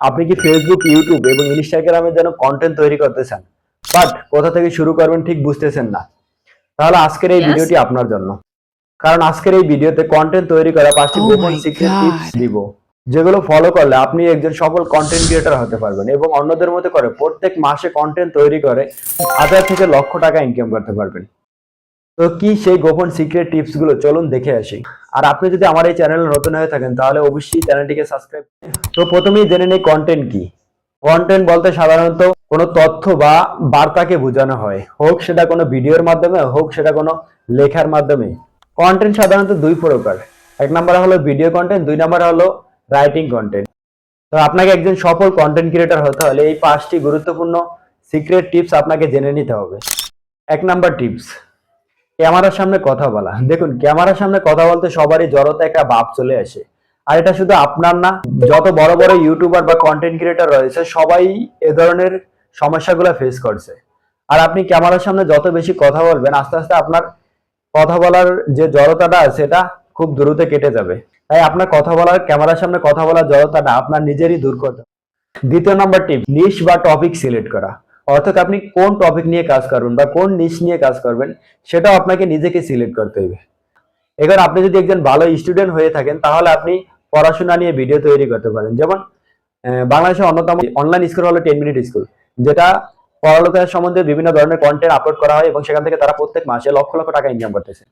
আপনি কি Facebook YouTube এবং ইনস্টাগ্রামের জন্য কন্টেন্ট তৈরি করতে চান? বাট কোথা থেকে শুরু করবেন ঠিক বুঝতেছেন না। তাহলে আজকের এই ভিডিওটি আপনার জন্য। কারণ আজকের এই ভিডিওতে কন্টেন্ট তৈরি করা পাঁচটি Oh গোপন সিক্রেট টিপস দিব। যেগুলো ফলো করলে আপনি একজন সফল কন্টেন্ট ক্রিয়েটর হতে পারবেন এবং অন্যদের মতো করে প্রত্যেক মাসে কন্টেন্ট তৈরি করে হাজার থেকে লক্ষ টাকা ইনকাম করতে পারবেন। তো কি সেই গোপন সিক্রেট টিপসগুলো? চলুন দেখে আসি। আর আপনি যদি আমার এই চ্যানেলে নতুন হয়ে থাকেন, তাহলে অবশ্যই চ্যানেলটিকে সাবস্ক্রাইব তো প্রথমেই জেনে নেই কন্টেন্ট কি। কন্টেন্ট বলতে সাধারণত কোনো তথ্য বা বার্তাকে বোঝানো হয়। হোক সেটা কোনো ভিডিওর মাধ্যমে, হোক সেটা কোনো লেখার মাধ্যমে। কন্টেন্ট সাধারণত দুই প্রকার। এক নম্বরে হলো ভিডিও কন্টেন্ট দুই নম্বরে হলো রাইটিং কন্টেন্ট তো আপনাকে একজন সফল কন্টেন্ট ক্রিয়েটর হতে হলে এই পাঁচটি গুরুত্বপূর্ণ সিক্রেট টিপস আপনাকে জেনে নিতে হবে। এক নাম্বার টিপস ক্যামেরার সামনে কথা বলা। দেখুন, ক্যামেরার সামনে কথা বলতে সবারই জড়তা একটা ভাব চলে আসে। আর এটা শুধু আপনার না, যত বড় বড় ইউটিউবার বা কন্টেন্ট ক্রিয়েটর রয়েছে, সবাই এ ধরনের সমস্যাগুলো ফেস করছে। আর আপনি ক্যামেরার সামনে যত বেশি কথা বলবেন, আস্তে আস্তে আপনার কথা বলার যে জড়তাটা আছে এটা খুব দ্রুত কেটে যাবে। তাই আপনার কথা বলার, ক্যামেরার সামনে কথা বলার জড়তাটা আপনার নিজেরই দূর করতে দ্বিতীয় নাম্বার টিপ নিশ বা টপিক সিলেক্ট করা। অর্থাৎ আপনি কোন টপিক নিয়ে কাজ করবেন বা কোন নিশ নিয়ে কাজ করবেন, সেটাও আপনাকে নিজেকে সিলেক্ট করতে হবে এবার আপনি যদি একজন ভালো স্টুডেন্ট হয়ে থাকেন, তাহলে আপনি পড়াশোনা নিয়ে ভিডিও তৈরি করতে পারেন। যেমন বাংলাদেশের অন্যতম অনলাইন স্কুল হলো টেন মিনিট স্কুল যেটা পড়ালেখার সম্বন্ধে বিভিন্ন ধরনের কন্টেন্ট আপলোড করা হয় এবং সেখান থেকে তারা প্রত্যেক মাসে লক্ষ লক্ষ টাকা ইনকাম করতেছে।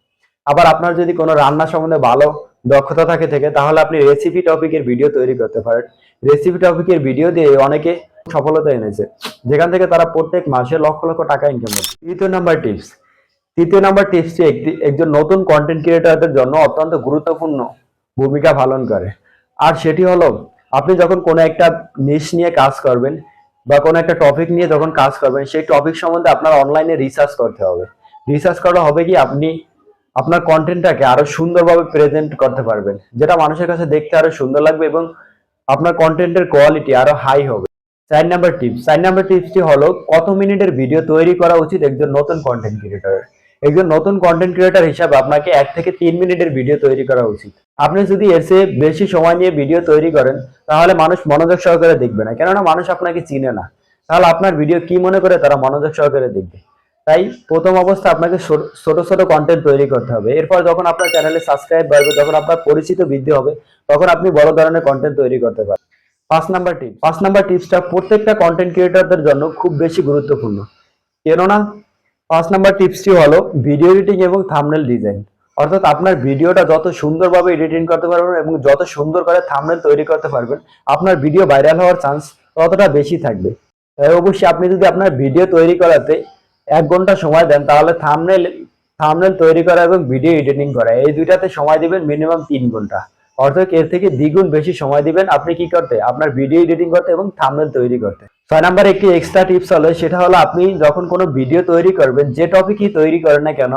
আবার আপনার যদি কোনো রান্না সম্বন্ধে ভালো দক্ষতা থাকে, থেকে, তাহলে আপনি রেসিপি টপিকের ভিডিও তৈরি করতে পারেন। রেসিপি টপিকের ভিডিও দিয়ে অনেকে সফলতা এনেছে। যেখান থেকে তারা প্রত্যেক মাসে লক্ষ লক্ষ টাকা ইনকাম করে তৃতীয় নাম্বার টিপস তৃতীয় নাম্বার টিপসটি একটি, একজন নতুন কন্টেন্ট ক্রিয়েটরদের জন্য অত্যন্ত গুরুত্বপূর্ণ ভূমিকা পালন করে। আর সেটি হলো, আপনি যখন কোনো একটা নিশ নিয়ে কাজ করবেন বা কোনো একটা টপিক নিয়ে যখন কাজ করবেন, সেই টপিক সম্বন্ধে আপনার অনলাইনে রিসার্চ করতে হবে। রিসার্চ করা হবে কি, আপনি আপনার কন্টেন্টটাকে আরও সুন্দরভাবে প্রেজেন্ট করতে পারবেন। যেটা মানুষের কাছে দেখতে আরও সুন্দর লাগবে এবং আপনার কন্টেন্টের কোয়ালিটি আরও হাই হবে। চার নাম্বার টিপস চার নাম্বার টিপসটি হলো, কত মিনিটের ভিডিও তৈরি করা উচিত একজন নতুন কন্টেন্ট ক্রিয়েটরের একজন নতুন কন্টেন্ট ক্রিয়েটর হিসাবে আপনাকে এক থেকে তিন মিনিটের ভিডিও তৈরি করা উচিত। আপনি যদি এর চেয়ে বেশি সময় নিয়ে ভিডিও তৈরি করেন, তাহলে মানুষ মনোযোগ সহকারে দেখবে না। কেননা মানুষ আপনাকে চিনে না। তাহলে আপনার ভিডিও কি মনে করে তারা মনোযোগ সহকারে দেখবে। তাই প্রথম অবস্থা আপনাকে ছোট- ছোট কন্টেন্ট তৈরি করতে হবে। এরপর যখন আপনার চ্যানেলে সাবস্ক্রাইব বাড়বে, যখন আপনার পরিচিত বৃদ্ধি হবে, তখন আপনি বড় ধরনের কন্টেন্ট তৈরি করতে পারবেন। পাঁচ নাম্বার টিপ পাঁচ নাম্বার টিপসটা প্রত্যেকটা কন্টেন্ট ক্রিয়েটরদের জন্য খুব বেশি গুরুত্বপূর্ণ। কেননা পাঁচ নাম্বার টিপসটি হলো ভিডিও এডিটিং এবং থামনেল ডিজাইন অর্থাৎ আপনার ভিডিওটা যত সুন্দরভাবে এডিটিং করতে পারবেন এবং যত সুন্দর করে থাম্বনেল তৈরি করতে পারবেন, আপনার ভিডিও ভাইরাল হওয়ার চান্স ততটা বেশি থাকবে। তাই অবশ্যই আপনি যদি আপনার ভিডিও তৈরি করাতে এক ঘণ্টা সময় দেন, তাহলে থাম্বনেল থাম্বনেল তৈরি করা এবং ভিডিও এডিটিং করা, এই দুইটাতে সময় দিবেন মিনিমাম তিন ঘণ্টা। অর্থাৎ এর থেকে দ্বিগুণ বেশি সময় দিবেন আপনি কি করতে? আপনার ভিডিও এডিটিং করতে এবং থাম্বনেল তৈরি করতে। ছয় নাম্বার একটি এক্সট্রা টিপস হলো, সেটা হলো আপনি যখন কোনো ভিডিও তৈরি করবেন, যে টপিকই তৈরি করেন না কেন,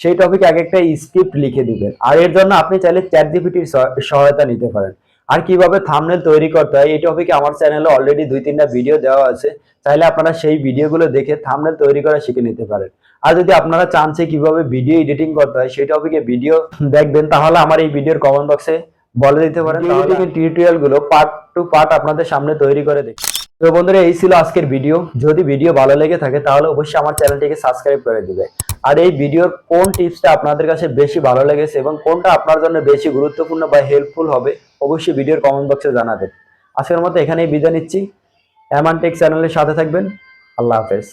সেই টপিকে এক একটা স্ক্রিপ্ট লিখে দিবেন। আর এর জন্য আপনি চাইলে চ্যাট জিপিটির সহায়তা নিতে পারেন। আর কীভাবে থাম্বনেল তৈরি করতে হয়, এই টপিকে আমার চ্যানেলে অলরেডি দুই তিনটা ভিডিও দেওয়া আছে। চাইলে আপনারা সেই ভিডিওগুলো দেখে থাম্বনেল তৈরি করা শিখে নিতে পারেন। আর যদি আপনারা চান যে কীভাবে ভিডিও এডিটিং করতে হয়, সেই টপিকে ভিডিও দেখবেন, তাহলে আমার এই ভিডিওর কমেন্ট বক্সে বলে দিতে পারেন এডিটিং টিউটোরিয়ালগুলো পার্ট টু পার্ট আপনাদের সামনে তৈরি করে দেখি তো বন্ধুরা এই ছিল আজকের ভিডিও যদি ভিডিও ভালো লেগে থাকে তাহলে অবশ্যই আমার চ্যানেলটিকে সাবস্ক্রাইব করে দিবে। আর এই ভিডিওর কোন টিপসটা আপনাদের কাছে বেশি ভালো লেগেছে এবং কোনটা আপনার জন্য বেশি গুরুত্বপূর্ণ বা হেল্পফুল হবে অবশ্যই ভিডিওর কমেন্ট বক্সে জানাবেন। আজকের মতো এখানেই বিদায় নিচ্ছি। এমন টেক চ্যানেলের সাথে থাকবেন। আল্লাহ হাফেজ।